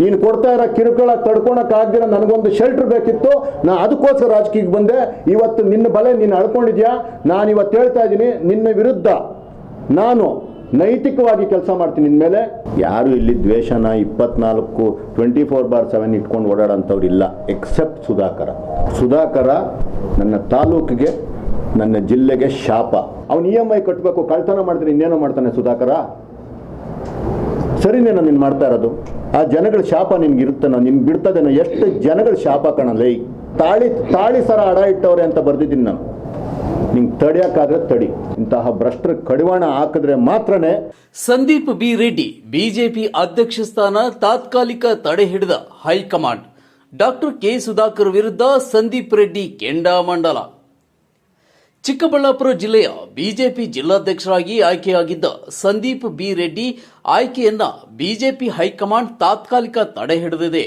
ನೀನು ಕೊಡ್ತಾ ಇರೋ ಕಿರುಕುಳ ತಡ್ಕೊಳಕ್ ಆಗ್ದಿರ ನನಗೊಂದು ಶೆಲ್ಟರ್ ಬೇಕಿತ್ತು, ನಾ ಅದಕ್ಕೋಸ್ಕರ ರಾಜಕೀಯಕ್ಕೆ ಬಂದೆ. ಇವತ್ತು ನಿನ್ನ ಬಲೆ ನೀನು ಅಳ್ಕೊಂಡಿದ್ಯಾ? ನಾನು ಇವತ್ತು ಹೇಳ್ತಾ ಇದ್ದೀನಿ, ನಿನ್ನ ವಿರುದ್ಧ ನಾನು ನೈತಿಕವಾಗಿ ಕೆಲಸ ಮಾಡ್ತೀನಿ ನಿನ್ನ ಮೇಲೆ. ಯಾರು ಇಲ್ಲಿ ದ್ವೇಷನ ಇಪ್ಪತ್ನಾಲ್ಕು ಟ್ವೆಂಟಿ ಫೋರ್ ಬಾರ್ ಸೆವೆನ್ ಇಟ್ಕೊಂಡು ಓಡಾಡೋಂಥವ್ರು ಇಲ್ಲ ಎಕ್ಸೆಪ್ಟ್ ಸುಧಾಕರ. ಸುಧಾಕರ ನನ್ನ ತಾಲೂಕಿಗೆ, ನನ್ನ ಜಿಲ್ಲೆಗೆ ಶಾಪ. ಅವನು ಇ ಎಂ ಐ ಕಟ್ಟಬೇಕು ಕಳ್ತನ ಮಾಡಿದ್ರೆ ಇನ್ನೇನೋ ಮಾಡ್ತಾನೆ ಸುಧಾಕರ. ಸರಿನೇನ ನೀನು ಮಾಡ್ತಾ ಇರೋದು. ಆ ಜನಗಳ ಶಾಪ ನಿನ್ಗೆ ನಿನ್ ಬಿಡ್ತದೇನೋ, ಎಷ್ಟು ಜನಗಳ ಶಾಪ ಕಾಣಲ್ಲೇ ತಾಳಿ ತಾಳಿ ಸರ ಅಡ ಇಟ್ಟವ್ರೆ ಅಂತ ಬರ್ದಿದ್ದೀನಿ ನಾನು. ನಿಂಗೆ ತಡಿಯೋಕ್ಕಾದ್ರೆ ತಡಿ, ಇಂತಹ ಭ್ರಷ್ಟರ ಕಡಿವಾಣ ಹಾಕಿದ್ರೆ ಮಾತ್ರನೇ. ಸಂದೀಪ್ ಬಿ ರೆಡ್ಡಿ, ಬಿಜೆಪಿ ಅಧ್ಯಕ್ಷ ಸ್ಥಾನ ತಾತ್ಕಾಲಿಕ ತಡೆ ಹಿಡಿದ ಹೈಕಮಾಂಡ್. ಡಾಕ್ಟರ್ ಕೆ ಸುಧಾಕರ್ ವಿರುದ್ಧ ಸಂದೀಪ್ ರೆಡ್ಡಿ ಕೆಂಡಾಮಂಡಲ. ಚಿಕ್ಕಬಳ್ಳಾಪುರ ಜಿಲ್ಲೆಯ ಬಿಜೆಪಿ ಜಿಲ್ಲಾಧ್ಯಕ್ಷರಾಗಿ ಆಯ್ಕೆಯಾಗಿದ್ದ ಸಂದೀಪ್ ಬಿ ರೆಡ್ಡಿ ಆಯ್ಕೆಯನ್ನ ಬಿಜೆಪಿ ಹೈಕಮಾಂಡ್ ತಾತ್ಕಾಲಿಕ ತಡೆ ಹಿಡಿದಿದೆ.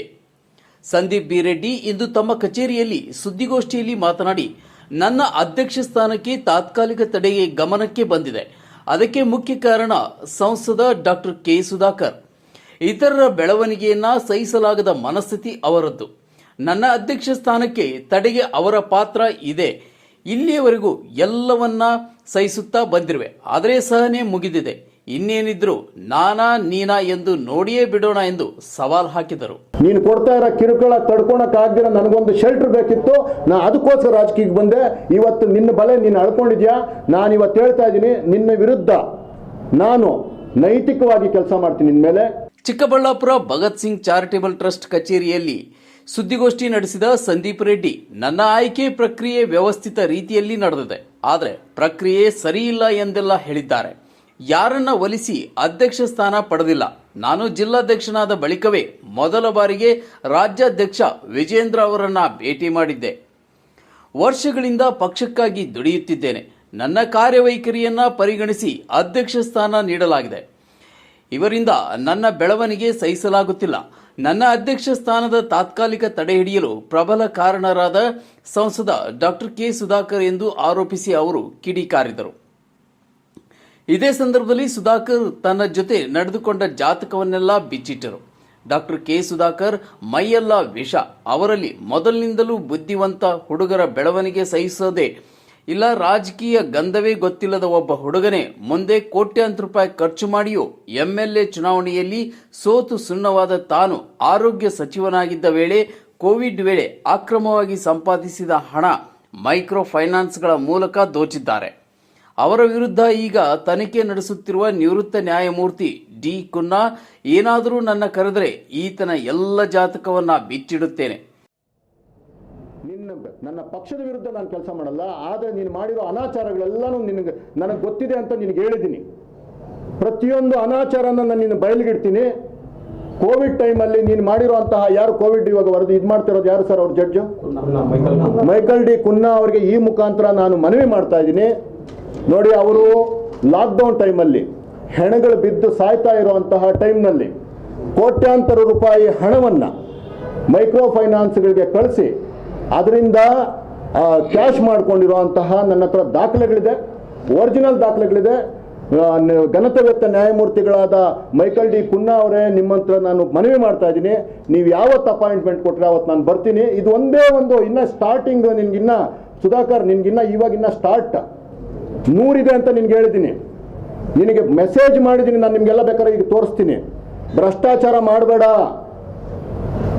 ಸಂದೀಪ್ ಬಿ ರೆಡ್ಡಿ ಇಂದು ತಮ್ಮ ಕಚೇರಿಯಲ್ಲಿ ಸುದ್ದಿಗೋಷ್ಠಿಯಲ್ಲಿ ಮಾತನಾಡಿ, ನನ್ನ ಅಧ್ಯಕ್ಷ ಸ್ಥಾನಕ್ಕೆ ತಾತ್ಕಾಲಿಕ ತಡೆಗೆ ಗಮನಕ್ಕೆ ಬಂದಿದೆ. ಅದಕ್ಕೆ ಮುಖ್ಯ ಕಾರಣ ಸಂಸದ ಡಾಕ್ಟರ್ ಕೆ ಸುಧಾಕರ್. ಇತರರ ಬೆಳವಣಿಗೆಯನ್ನ ಸಹಿಸಲಾಗದ ಮನಸ್ಥಿತಿ ಅವರದ್ದು. ನನ್ನ ಅಧ್ಯಕ್ಷ ಸ್ಥಾನಕ್ಕೆ ತಡೆಗೆ ಅವರ ಪಾತ್ರ ಇದೆ. ಇಲ್ಲಿಯವರೆಗೂ ಎಲ್ಲವನ್ನ ಸಹಿಸುತ್ತಾ ಬಂದಿರುವೆ. ಆದರೆ ಸಹನೆ ಮುಗಿದಿದೆ. ಇನ್ನೇನಿದ್ರು ನಾನಾ ನೀನಾ ಎಂದು ನೋಡಿಯೇ ಬಿಡೋಣ ಎಂದು ಸವಾಲ್ ಹಾಕಿದರು. ನೀನು ಕೊಡ್ತಾ ಇರೋ ಕಿರುಕುಳ ತಡ್ಕೊಳಕ್ ಆಗ್ದಿರ ನನಗೊಂದು ಶೆಲ್ಟರ್ ಬೇಕಿತ್ತು. ನಾ ಅದಕ್ಕೋಸ್ಕರ ರಾಜಕೀಯಕ್ಕೆ ಬಂದೆ. ಇವತ್ತು ನಿನ್ನ ಬಲೆ ನೀನು ಅಳ್ಕೊಂಡಿದ್ಯಾ? ನಾನು ಇವತ್ತು ಹೇಳ್ತಾ ಇದ್ದೀನಿ ನಿನ್ನ ವಿರುದ್ಧ ನಾನು ನೈತಿಕವಾಗಿ ಕೆಲಸ ಮಾಡ್ತೀನಿ ನಿನ್ನ ಮೇಲೆ. ಚಿಕ್ಕಬಳ್ಳಾಪುರ ಭಗತ್ ಸಿಂಗ್ ಚಾರಿಟೇಬಲ್ ಟ್ರಸ್ಟ್ ಕಚೇರಿಯಲ್ಲಿ ಸುದ್ದಿಗೋಷ್ಠಿ ನಡೆಸಿದ ಸಂದೀಪ್ ರೆಡ್ಡಿ, ನನ್ನ ಆಯ್ಕೆ ಪ್ರಕ್ರಿಯೆ ವ್ಯವಸ್ಥಿತ ರೀತಿಯಲ್ಲಿ ನಡೆದಿದೆ. ಆದರೆ ಪ್ರಕ್ರಿಯೆ ಸರಿಯಿಲ್ಲ ಎಂದೆಲ್ಲ ಹೇಳಿದ್ದಾರೆ. ಯಾರನ್ನ ಒಲಿಸಿ ಅಧ್ಯಕ್ಷ ಸ್ಥಾನ ಪಡೆದಿಲ್ಲ. ನಾನು ಜಿಲ್ಲಾಧ್ಯಕ್ಷನಾದ ಬಳಿಕವೇ ಮೊದಲ ಬಾರಿಗೆ ರಾಜ್ಯಾಧ್ಯಕ್ಷ ವಿಜೇಂದ್ರ ಅವರನ್ನ ಭೇಟಿ ಮಾಡಿದ್ದೆ. ವರ್ಷಗಳಿಂದ ಪಕ್ಷಕ್ಕಾಗಿ ದುಡಿಯುತ್ತಿದ್ದೇನೆ. ನನ್ನ ಕಾರ್ಯವೈಖರಿಯನ್ನ ಪರಿಗಣಿಸಿ ಅಧ್ಯಕ್ಷ ಸ್ಥಾನ ನೀಡಲಾಗಿದೆ. ಇವರಿಂದ ನನ್ನ ಬೆಳವಣಿಗೆ ಸಹಿಸಲಾಗುತ್ತಿಲ್ಲ. ನನ್ನ ಅಧ್ಯಕ್ಷ ಸ್ಥಾನದ ತಾತ್ಕಾಲಿಕ ತಡೆ ಹಿಡಿಯಲು ಪ್ರಬಲ ಕಾರಣರಾದ ಸಂಸದ ಡಾಕ್ಟರ್ ಕೆ ಸುಧಾಕರ್ ಎಂದು ಆರೋಪಿಸಿ ಅವರು ಕಿಡಿಕಾರಿದರು ಇದೇ ಸಂದರ್ಭದಲ್ಲಿ ಸುಧಾಕರ್ ತನ್ನ ಜೊತೆ ನಡೆದುಕೊಂಡ ಜಾತಕವನ್ನೆಲ್ಲ ಬಿಚ್ಚಿಟ್ಟರು. ಡಾಕ್ಟರ್ ಕೆ ಸುಧಾಕರ್ ಮೈಯೆಲ್ಲ ವಿಷ, ಅವರಲ್ಲಿ ಮೊದಲಿನಿಂದಲೂ ಬುದ್ಧಿವಂತ ಹುಡುಗರ ಬೆಳವಣಿಗೆ ಸಹಿಸದೆ ಇಲ್ಲ ರಾಜಕೀಯ ಗಂಧವೇ ಗೊತ್ತಿಲ್ಲದ ಒಬ್ಬ ಹುಡುಗನೇ ಮುಂದೆ ಕೋಟ್ಯಾಂತರ ರೂಪಾಯಿ ಖರ್ಚು ಮಾಡಿಯೂ ಎಂಎಲ್ಎ ಚುನಾವಣೆಯಲ್ಲಿ ಸೋತು ಸುಣ್ಣವಾದ ತಾನು ಆರೋಗ್ಯ ಸಚಿವನಾಗಿದ್ದ ವೇಳೆ ಕೋವಿಡ್ ವೇಳೆ ಅಕ್ರಮವಾಗಿ ಸಂಪಾದಿಸಿದ ಹಣ ಮೈಕ್ರೋ ಫೈನಾನ್ಸ್ಗಳ ಮೂಲಕ ದೋಚಿದ್ದಾರೆ. ಅವರ ವಿರುದ್ಧ ಈಗ ತನಿಖೆ ನಡೆಸುತ್ತಿರುವ ನಿವೃತ್ತ ನ್ಯಾಯಮೂರ್ತಿ ಡಿ ಕುನ್ನಾ, ಏನಾದರೂ ನನ್ನ ಕರೆದರೆ ಈತನ ಎಲ್ಲ ಜಾತಕವನ್ನ ಬಿಚ್ಚಿಡುತ್ತೇನೆ. ನಿನ್ನ ಪಕ್ಷದ ವಿರುದ್ಧ ನಾನು ಕೆಲಸ ಮಾಡಲ್ಲ, ಆದರೆ ನೀನು ಮಾಡಿರೋ ಅನಾಚಾರಗಳೆಲ್ಲನೂ ನಿನಗೆ ನನಗೆ ಗೊತ್ತಿದೆ ಅಂತ ನಿನಗೆ ಹೇಳಿದ್ದೀನಿ. ಪ್ರತಿಯೊಂದು ಅನಾಚಾರನ ನಾನು ನಿನ್ನ ಬಯಲಿಗಿಡ್ತೀನಿ ಕೋವಿಡ್ ಟೈಮಲ್ಲಿ ನೀನು ಮಾಡಿರುವಂತಹ ಯಾರು ಕೋವಿಡ್ ಇವಾಗ ವರದಿ ಇದು ಮಾಡ್ತಿರೋದು ಯಾರು ಸರ್ ಅವ್ರ ಜಡ್ಜು? ಮೈಕಲ್ ಡಿ ಕುನ್ನಾ ಅವರಿಗೆ ಈ ಮುಖಾಂತರ ನಾನು ಮನವಿ ಮಾಡ್ತಾ ಇದ್ದೀನಿ. ನೋಡಿ ಅವರು ಲಾಕ್ಡೌನ್ ಟೈಮಲ್ಲಿ ಹೆಣಗಳು ಬಿದ್ದು ಸಾಯ್ತಾ ಇರುವಂತಹ ಟೈಮ್ನಲ್ಲಿ ಕೋಟ್ಯಾಂತರ ರೂಪಾಯಿ ಹಣವನ್ನು ಮೈಕ್ರೋ ಫೈನಾನ್ಸ್ಗಳಿಗೆ ಕಳಿಸಿ ಅದರಿಂದ ಕ್ಯಾಶ್ ಮಾಡಿಕೊಂಡಿರುವಂತಹ ನನ್ನ ಹತ್ರ ದಾಖಲೆಗಳಿದೆ ಒರಿಜಿನಲ್ ದಾಖಲೆಗಳಿದೆ. ಘನತವ್ಯಕ್ತ ನ್ಯಾಯಮೂರ್ತಿಗಳಾದ ಮೈಕಲ್ ಡಿ ಕುನ್ನಾ ಅವರೇ ನಿಮ್ಮ ಹತ್ರ ನಾನು ಮನವಿ ಮಾಡ್ತಾ ಇದ್ದೀನಿ. ನೀವು ಯಾವತ್ತು ಅಪಾಯಿಂಟ್ಮೆಂಟ್ ಕೊಟ್ಟರೆ ಅವತ್ತು ನಾನು ಬರ್ತೀನಿ. ಇದು ಒಂದೇ ಒಂದು, ಇನ್ನ ಸ್ಟಾರ್ಟಿಂಗ್ ನಿನ್ಗಿನ್ನ ಸುಧಾಕರ್ ನಿನ್ಗಿನ್ನ ಇವಾಗಿನ್ನ ಸ್ಟಾರ್ಟ್ ನೂರಿದೆ ಅಂತ ನಿನ್ಗೆ ಹೇಳಿದ್ದೀನಿ. ನಿನಗೆ ಮೆಸೇಜ್ ಮಾಡಿದ್ದೀನಿ, ನಾನು ನಿಮಗೆಲ್ಲ ಬೇಕಾದ್ರೆ ಈಗ ತೋರಿಸ್ತೀನಿ. ಭ್ರಷ್ಟಾಚಾರ ಮಾಡಬೇಡ.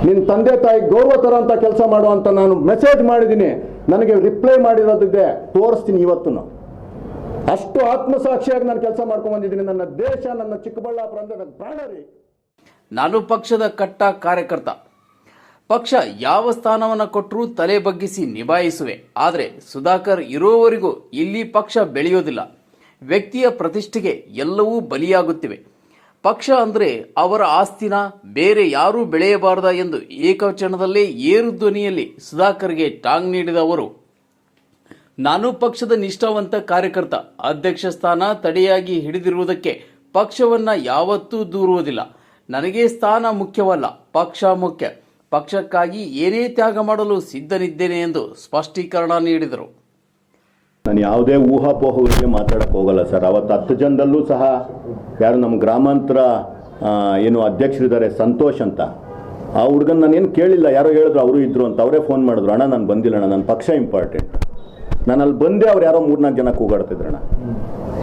ನಿನ್ನ ತಂದೆ ತಾಯಿ ಗೌರವ ತರ ಅಂತ ಕೆಲಸ ಮಾಡುವಂತ ನಾನು ಮೆಸೇಜ್ ಮಾಡಿದ್ದೀನಿ. ನನಗೆ ರಿಪ್ಲೈ ಮಾಡಿರೋದಿದೆ. ತೋರಿಸ್ತೀನಿ ಇವತ್ತು ಅಷ್ಟು ಆತ್ಮಸಾಕ್ಷಿಯಾಗಿ ನಾನು ಕೆಲಸ ಮಾಡ್ಕೊಂಡು ಬಂದಿದ್ದೀನಿ. ನನ್ನ ದೇಶ, ನನ್ನ ಚಿಕ್ಕಬಳ್ಳಾಪುರ ಅಂದ್ರೆ ನನ್ನ ಪ್ರಾಣ ರೀ. ನಾನು ಪಕ್ಷದ ಕಟ್ಟ ಕಾರ್ಯಕರ್ತ. ಪಕ್ಷ ಯಾವ ಸ್ಥಾನವನ್ನು ಕೊಟ್ಟರೂ ತಲೆ ಬಗ್ಗಿಸಿ ನಿಭಾಯಿಸುವೆ. ಆದರೆ ಸುಧಾಕರ್ ಇರೋವರೆಗೂ ಇಲ್ಲಿ ಪಕ್ಷ ಬೆಳೆಯೋದಿಲ್ಲ. ವ್ಯಕ್ತಿಯ ಪ್ರತಿಷ್ಠೆಗೆ ಎಲ್ಲವೂ ಬಲಿಯಾಗುತ್ತಿವೆ. ಪಕ್ಷ ಅಂದರೆ ಅವರ ಆಸ್ತಿನ ಬೇರೆ ಯಾರೂ ಬೆಳೆಯಬಾರದ ಎಂದು ಏಕವಚನದಲ್ಲೇ ಏರು ಧ್ವನಿಯಲ್ಲಿ ಸುಧಾಕರ್ಗೆ ಟಾಂಗ್ ನೀಡಿದ ಅವರು. ನಾನು ಪಕ್ಷದ ನಿಷ್ಠಾವಂತ ಕಾರ್ಯಕರ್ತ, ಅಧ್ಯಕ್ಷ ಸ್ಥಾನ ತಡೆಯಾಗಿ ಹಿಡಿದಿರುವುದಕ್ಕೆ ಪಕ್ಷವನ್ನ ಯಾವತ್ತೂ ದೂರುವುದಿಲ್ಲ. ನನಗೆ ಸ್ಥಾನ ಮುಖ್ಯವಲ್ಲ, ಪಕ್ಷ ಮುಖ್ಯ. ಪಕ್ಷಕ್ಕಾಗಿ ಏನೇ ತ್ಯಾಗ ಮಾಡಲು ಸಿದ್ಧನಿದ್ದೇನೆ ಎಂದು ಸ್ಪಷ್ಟೀಕರಣ ನೀಡಿದರು. ನಾನು ಯಾವುದೇ ಊಹಾಪೋಹಗಳಿಗೆ ಮಾತಾಡಕ್ಕೆ ಹೋಗಲ್ಲ ಸರ್. ಅವತ್ತು ಹತ್ತು ಜನದಲ್ಲೂ ಸಹ ಯಾರು ನಮ್ಮ ಗ್ರಾಮಾಂತರ ಏನು ಅಧ್ಯಕ್ಷರಿದ್ದಾರೆ ಸಂತೋಷ್ ಅಂತ. ಆ ಹುಡುಗನ ನಾನೇನು ಕೇಳಿಲ್ಲ, ಯಾರೋ ಹೇಳಿದ್ರು ಅವರು ಇದ್ದರು ಅಂತ. ಅವರೇ ಫೋನ್ ಮಾಡಿದ್ರು, ಅಣ್ಣ, ನಾನು ಬಂದಿಲ್ಲ ಅಣ್ಣ ನನ್ನ ಪಕ್ಷ ಇಂಪಾರ್ಟೆಂಟ್ ನಾನು ಅಲ್ಲಿ ಬಂದೆ ಅವ್ರು ಯಾರೋ ಮೂರ್ನಾಲ್ಕು ಜನ ಕೂಗಾಡ್ತಿದ್ರಣ್ಣ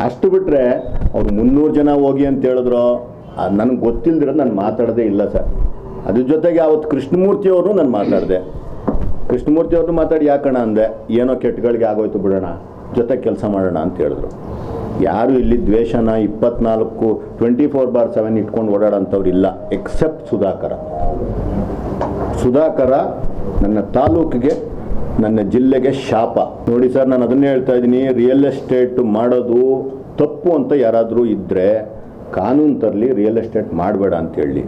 ಅಷ್ಟು ಬಿಟ್ಟರೆ ಅವ್ರು ಮುನ್ನೂರು ಜನ ಹೋಗಿ ಅಂತ ಹೇಳಿದ್ರು. ನನಗೆ ಗೊತ್ತಿಲ್ದಿರೋದು ನಾನು ಮಾತಾಡದೇ ಇಲ್ಲ ಸರ್. ಅದ್ರ ಜೊತೆಗೆ ಅವತ್ತು ಕೃಷ್ಣಮೂರ್ತಿ ಅವ್ರನ್ನೂ ನಾನು ಮಾತಾಡಿದೆ. ಕೃಷ್ಣಮೂರ್ತಿ ಅವ್ರನ್ನೂ ಮಾತಾಡಿ ಯಾಕಣ ಅಂದೆ, ಏನೋ ಕೆಟ್ಟಗಳಿಗೆ ಆಗೋಯ್ತು ಬಿಡೋಣ ಜೊತೆ ಕೆಲಸ ಮಾಡೋಣ ಅಂತ ಹೇಳಿದ್ರು. ಯಾರು ಇಲ್ಲಿ ದ್ವೇಷನ ಇಪ್ಪತ್ನಾಲ್ಕು ಟ್ವೆಂಟಿ ಫೋರ್ ಬಾರ್ ಸೆವೆನ್ ಇಟ್ಕೊಂಡು ಓಡಾಡೋಂಥವ್ರು ಇಲ್ಲ ಎಕ್ಸೆಪ್ಟ್ ಸುಧಾಕರ. ಸುಧಾಕರ ನನ್ನ ತಾಲೂಕಿಗೆ, ನನ್ನ ಜಿಲ್ಲೆಗೆ ಶಾಪ. ನೋಡಿ ಸರ್, ನಾನು ಅದನ್ನೇ ಹೇಳ್ತಾ ಇದ್ದೀನಿ ರಿಯಲ್ ಎಸ್ಟೇಟ್ ಮಾಡೋದು ತಪ್ಪು ಅಂತ ಯಾರಾದರೂ ಇದ್ದರೆ ಕಾನೂನು ತರಲಿ ರಿಯಲ್ ಎಸ್ಟೇಟ್ ಮಾಡಬೇಡ ಅಂತ ಹೇಳಿ.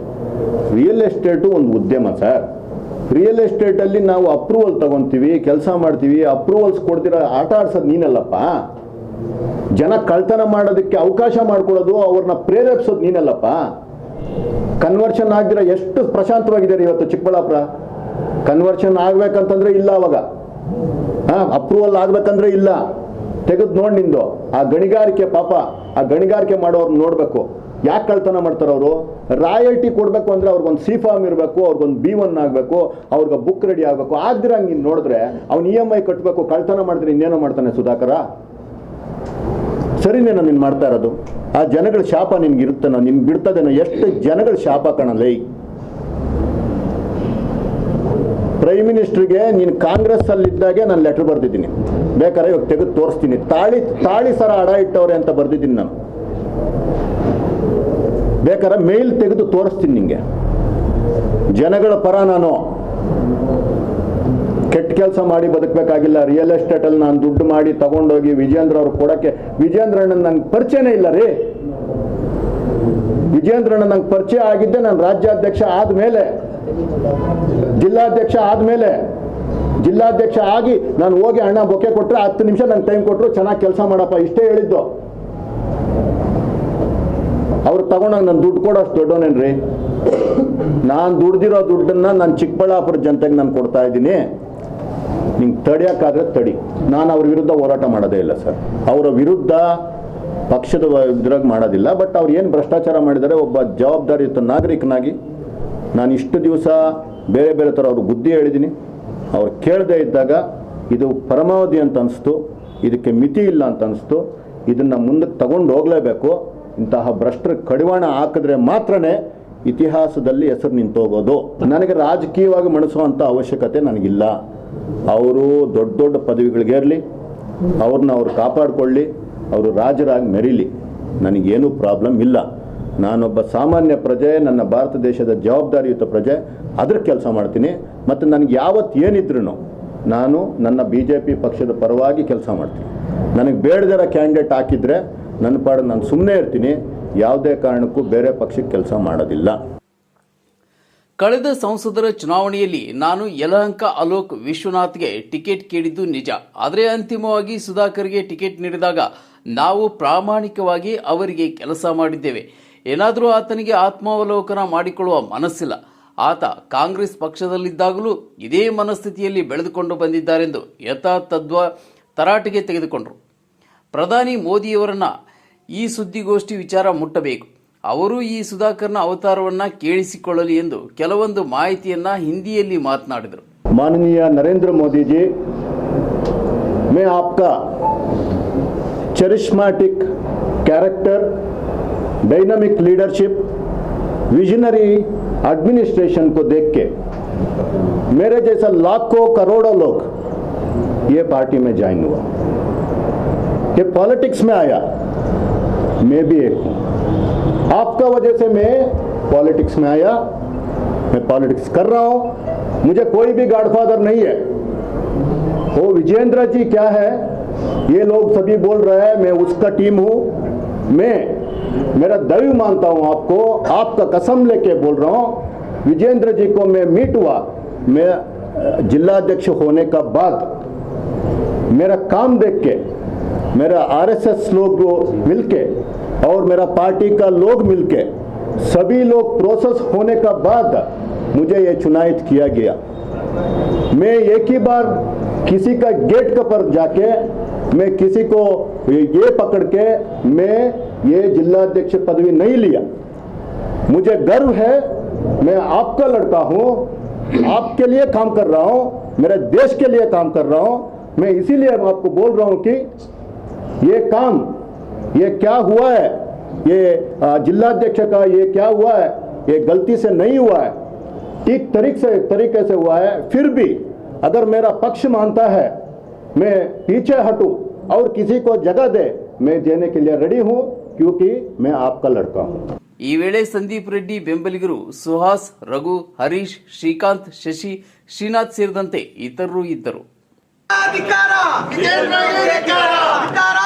ರಿಯಲ್ ಎಸ್ಟೇಟು ಒಂದು ಉದ್ಯಮ ಸರ್. ರಿಯಲ್ ಎಸ್ಟೇಟಲ್ಲಿ ನಾವು ಅಪ್ರೂವಲ್ ತಗೊತೀವಿ, ಕೆಲಸ ಮಾಡ್ತೀವಿ ಅಪ್ರೂವಲ್ಸ್ ಕೊಡ್ತಿರೋ, ಆಟ ಆಡ್ಸೋದು ನೀನಲ್ಲಪ್ಪ. ಜನ ಕಳ್ತನ ಮಾಡೋದಕ್ಕೆ ಅವಕಾಶ ಮಾಡ್ಕೊಳ್ಳೋದು ಅವ್ರನ್ನ ಪ್ರೇರೇಪಿಸೋದು ನೀನಲ್ಲಪ್ಪ. ಕನ್ವರ್ಷನ್ ಆಗಿರೋ ಎಷ್ಟು ಪ್ರಶಾಂತವಾಗಿದ್ದಾರೆ ಇವತ್ತು ಚಿಕ್ಕಬಳ್ಳಾಪುರ? ಕನ್ವರ್ಷನ್ ಆಗ್ಬೇಕಂತಂದ್ರೆ ಇಲ್ಲ ಅವಾಗ. ಅಪ್ರೂವಲ್ ಆಗ್ಬೇಕಂದ್ರೆ ಇಲ್ಲ. ತೆಗೆದು ನೋಡಿ ನಿಂದು. ಆ ಗಣಿಗಾರಿಕೆ ಪಾಪ, ಆ ಗಣಿಗಾರಿಕೆ ಮಾಡೋರ್ನ ನೋಡಬೇಕು. ಯಾಕೆ ಕಳ್ತನ ಮಾಡ್ತಾರೆ ಅವರು? ರಾಯಲ್ಟಿ ಕೊಡಬೇಕು ಅಂದ್ರೆ ಅವ್ರಿಗೊಂದು ಸಿ ಫಾರ್ಮ್ ಇರಬೇಕು, ಅವ್ರಿಗೊಂದು ಬಿ ಒನ್ ಆಗಬೇಕು, ಅವ್ರಿಗೆ ಬುಕ್ ರೆಡಿ ಆಗಬೇಕು. ಆದ್ರೆ ನೀನು ನೋಡಿದ್ರೆ ಅವ್ನು ಇ ಎಂ ಐ ಕಟ್ಟಬೇಕು ಕಳ್ತನ ಮಾಡಿದ್ರೆ ಇನ್ನೇನೋ ಮಾಡ್ತಾನೆ ಸುಧಾಕರ. ಸರಿನೇನೋ ನೀನು ಮಾಡ್ತಾ ಇರೋದು. ಆ ಜನಗಳ ಶಾಪ ನಿನ್ಗೆ ಇರುತ್ತನೋ ನಿನ್ಗೆ ಬಿಡ್ತದೇನೋ, ಎಷ್ಟು ಜನಗಳ ಶಾಪ ಕಣಲ್ಲ? ಈ ಪ್ರೈಮ್ ಮಿನಿಸ್ಟ್ರಿಗೆ ನೀನು ಕಾಂಗ್ರೆಸ್ ಅಲ್ಲಿ ಇದ್ದಾಗ ನಾನು ಲೆಟರ್ ಬರೆದಿದ್ದೀನಿ. ಬೇಕಾದ್ರೆ ಇವಾಗ ತೆಗೆದು ತೋರಿಸ್ತೀನಿ. ತಾಳಿ ತಾಳಿ ಸರ ಅಡ ಇಟ್ಟವ್ರೆ ಅಂತ ಬರೆದಿದ್ದೀನಿ ನಾನು. ಬೇಕಾದ್ರೆ ಮೇಲ್ ತೆಗೆದು ತೋರಿಸ್ತೀನಿ ನಿಂಗೆ. ಜನಗಳ ಪರ ನಾನು. ಕೆಟ್ಟ ಕೆಲಸ ಮಾಡಿ ಬದುಕಬೇಕಾಗಿಲ್ಲ. ರಿಯಲ್ ಎಸ್ಟೇಟಲ್ಲಿ ನಾನು ದುಡ್ಡು ಮಾಡಿ ತಗೊಂಡೋಗಿ ವಿಜೇಂದ್ರ ಅವ್ರು ಕೊಡಕ್ಕೆ. ವಿಜೇಂದ್ರ ಅಣ್ಣನ್ ನಂಗೆ ಪರಿಚಯನೇ ಇಲ್ಲ ರೀ. ವಿಜೇಂದ್ರ ಅಣ್ಣ ನಂಗೆ ಪರಿಚಯ ಆಗಿದ್ದೆ ನಾನು ರಾಜ್ಯಾಧ್ಯಕ್ಷ ಆದ್ಮೇಲೆ. ಜಿಲ್ಲಾಧ್ಯಕ್ಷ ಆದ್ಮೇಲೆ. ಜಿಲ್ಲಾಧ್ಯಕ್ಷ ಆಗಿ ನಾನು ಹೋಗಿ ಅಣ್ಣ ಬೊಕ್ಕೆ ಕೊಟ್ಟರೆ ಹತ್ತು ನಿಮಿಷ ನಂಗೆ ಟೈಮ್ ಕೊಟ್ಟರು ಚೆನ್ನಾಗಿ ಕೆಲಸ ಮಾಡಪ್ಪ, ಇಷ್ಟೇ ಹೇಳಿದ್ದು. ಅವ್ರು ತಗೊಂಡಾಗ ನಾನು ದುಡ್ಡು ಕೊಡೋಷ್ಟು ದೊಡ್ಡವನೇನ್ರಿ ನಾನು ದುಡ್ದಿರೋ ದುಡ್ಡನ್ನ ನಾನು ಚಿಕ್ಕಬಳ್ಳಾಪುರ ಜನತೆಗೆ ನಾನು ಕೊಡ್ತಾ ಇದ್ದೀನಿ. ನಿಂಗೆ ತಡಿಯೋಕ್ಕಾದ್ರೆ ತಡಿ. ನಾನು ಅವ್ರ ವಿರುದ್ಧ ಹೋರಾಟ ಮಾಡೋದೇ ಇಲ್ಲ ಸರ್. ಅವರ ವಿರುದ್ಧ ಪಕ್ಷದ ಇದ್ರಾಗ ಮಾಡೋದಿಲ್ಲ, ಬಟ್ ಅವ್ರು ಏನು ಭ್ರಷ್ಟಾಚಾರ ಮಾಡಿದರೆ, ಒಬ್ಬ ಜವಾಬ್ದಾರಿಯುತ ನಾಗರಿಕನಾಗಿ ನಾನು ಇಷ್ಟು ದಿವಸ ಬೇರೆ ಬೇರೆ ಥರ ಅವ್ರಿಗೆ ಬುದ್ಧಿ ಹೇಳಿದ್ದೀನಿ ಅವ್ರು ಕೇಳದೇ ಇದ್ದಾಗ ಇದು ಪರಮಾವಧಿ ಅಂತ ಅನಿಸ್ತು, ಇದಕ್ಕೆ ಮಿತಿ ಇಲ್ಲ ಅಂತ ಅನಿಸ್ತು, ಇದನ್ನು ಮುಂದಕ್ಕೆ ತಗೊಂಡು ಹೋಗಲೇಬೇಕು. ಇಂತಹ ಭ್ರಷ್ಟರ ಕಡಿವಾಣ ಹಾಕಿದ್ರೆ ಮಾತ್ರನೇ ಇತಿಹಾಸದಲ್ಲಿ ಹೆಸರು ನಿಂತೋಗೋದು. ನನಗೆ ರಾಜಕೀಯವಾಗಿ ಮಣಿಸುವಂಥ ಅವಶ್ಯಕತೆ ನನಗಿಲ್ಲ. ಅವರು ದೊಡ್ಡ ದೊಡ್ಡ ಪದವಿಗಳಿಗೇರಲಿ ಅವ್ರನ್ನ ಅವ್ರು ಕಾಪಾಡಿಕೊಳ್ಳಿ, ಅವರು ರಾಜರಾಗಿ ಮೆರೀಲಿ. ನನಗೇನು ಪ್ರಾಬ್ಲಮ್ ಇಲ್ಲ. ನಾನೊಬ್ಬ ಸಾಮಾನ್ಯ ಪ್ರಜೆ, ನನ್ನ ಭಾರತ ದೇಶದ ಜವಾಬ್ದಾರಿಯುತ ಪ್ರಜೆ, ಅದ್ರ ಕೆಲಸ ಮಾಡ್ತೀನಿ. ಮತ್ತು ನನಗೆ ಯಾವತ್ತು ಏನಿದ್ರು ನಾನು ನನ್ನ ಬಿ ಜೆ ಪಿ ಪಕ್ಷದ ಪರವಾಗಿ ಕೆಲಸ ಮಾಡ್ತೀನಿ. ನನಗೆ ಬೇಡದಿರೋ ಕ್ಯಾಂಡಿಡೇಟ್ ಹಾಕಿದರೆ ನನ್ನ ಪಾಡು ನಾನು ಸುಮ್ಮನೆ ಇರ್ತೀನಿ. ಯಾವುದೇ ಕಾರಣಕ್ಕೂ ಬೇರೆ ಪಕ್ಷಕ್ಕೆ ಕೆಲಸ ಮಾಡೋದಿಲ್ಲ. ಕಳೆದ ಸಂಸದರ ಚುನಾವಣೆಯಲ್ಲಿ ನಾನು ಯಲಹಂಕ ಅಲೋಕ್ ವಿಶ್ವನಾಥ್ಗೆ ಟಿಕೆಟ್ ಕೇಳಿದ್ದು ನಿಜ. ಆದರೆ ಅಂತಿಮವಾಗಿ ಸುಧಾಕರ್ಗೆ ಟಿಕೆಟ್ ನೀಡಿದಾಗ ನಾವು ಪ್ರಾಮಾಣಿಕವಾಗಿ ಅವರಿಗೆ ಕೆಲಸ ಮಾಡಿದ್ದೇವೆ. ಏನಾದರೂ ಆತನಿಗೆ ಆತ್ಮಾವಲೋಕನ ಮಾಡಿಕೊಳ್ಳುವ ಮನಸ್ಸಿಲ್ಲ. ಆತ ಕಾಂಗ್ರೆಸ್ ಪಕ್ಷದಲ್ಲಿದ್ದಾಗಲೂ ಇದೇ ಮನಸ್ಥಿತಿಯಲ್ಲಿ ಬೆಳೆದುಕೊಂಡು ಬಂದಿದ್ದಾರೆಂದು ಯಥಾತದ್ವ ತರಾಟೆಗೆ ತೆಗೆದುಕೊಂಡರು. ಪ್ರಧಾನಿ ಮೋದಿಯವರನ್ನ ಈ ಸುದ್ದಿಗೋಷ್ಠಿ ವಿಚಾರ ಮುಟ್ಟಬೇಕು. ಅವರು ಈ ಸುಧಾಕರ್ನ ಅವತಾರವನ್ನ ಕೇಳಿಸಿಕೊಳ್ಳಲಿ ಎಂದು ಕೆಲವೊಂದು ಮಾಹಿತಿಯನ್ನ ಹಿಂದಿಯಲ್ಲಿ ಮಾತನಾಡಿದರು माननीय नरेंद्र मोदी जी मैं आपका charismatic character dynamic leadership visionary administration को देख के मेरे जैसा लाखों करोड़ों लोग ये पार्टी में ज्वाइन हुआ ये पॉलिटिक्स में आया मैं भी एक हूँ आपका वजह से मैं पॉलिटिक्स में आया मैं पॉलिटिक्स कर रहा हूँ। मुझे कोई भी गॉडफादर नहीं है। वो विजेंद्र जी क्या है? ये लोग सभी बोल रहे हैं मैं उसका टीम हूँ। मैं मेरा दैव मानता हूँ आपको आपका कसम लेके बोल रहा हूँ। विजेंद्र जी को मैं मीट हुआ मैं अ, जिलाध्यक्ष होने का बाद मेरा काम देख के मेरा आरएसएस लोग मिलके और मेरा पार्टी का लोग मिलके सभी लोग प्रोसेस होने का बाद मुझे ये चुनावित किया गया। मैं एक ही बार किसी का गेट के पर जाके, मैं किसी को ये पकड़ के मैं ये जिलाध्यक्ष पदवी नहीं लिया। मुझे गर्व है, मैं आपका लड़का हूँ, आपके लिए काम कर रहा हूँ, मेरे देश के लिए काम कर रहा हूँ। मैं इसीलिए आपको बोल रहा हूँ कि ये काम ये क्या हुआ है ये अ, जिलाध्यक्ष का ये क्या हुआ है ये गलती से नहीं हुआ है ठीक तरीक से तरीके से हुआ है फिर भी अगर मेरा पक्ष मानता है मैं पीछे हटूं और किसी को जगह दे मैं देने के लिए रेडी हूं क्योंकि मैं आपका लड़का हूं ಈ ವೇಳೆ ಸಂದೀಪ್ ರೆಡ್ಡಿ ಬೆಂಬಲಿಗರು ಸುಹಾಸ್ ರಘು ಹರೀಶ್ ಶ್ರೀಕಾಂತ್ ಶಶಿ ಶ್ರೀನಾಥ್ ಸೇರಿದಂತೆ ಇತರರು ಇದ್ದರು ಅಧಿಕಾರ ಅಧಿಕಾರ ಅಧಿಕಾರ